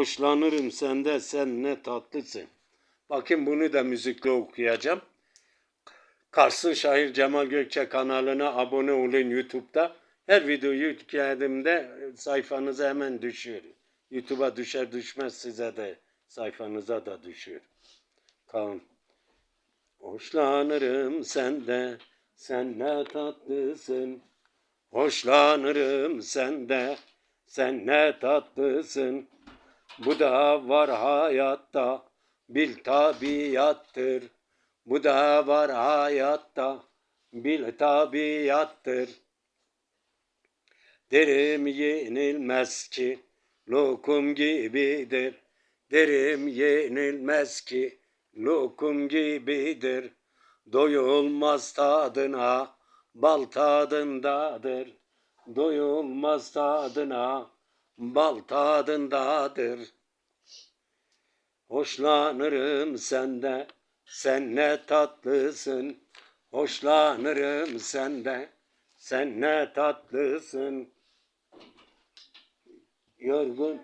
Hoşlanırım sende sen ne tatlısın. Bakın bunu da müzikle okuyacağım. Kars'ın Şair Cemal Gökçe kanalına abone olun YouTube'da. Her videoyu yüklediğimde sayfanıza hemen düşüyor. YouTube'a düşer düşmez size de sayfanıza da düşüyor. Tamam. Hoşlanırım sende, sen ne tatlısın. Hoşlanırım sende, sen ne tatlısın. Bu da var hayatta, bil tabiattır. Bu da var hayatta, bil tabiattır. Derim yenilmez ki, lokum gibidir. Derim yenilmez ki, lokum gibidir. Doyulmaz tadına, bal tadındadır. Doyulmaz tadına, bal tadındadır. Hoşlanırım sende, sen ne tatlısın. Hoşlanırım sende, sen ne tatlısın. Yorgun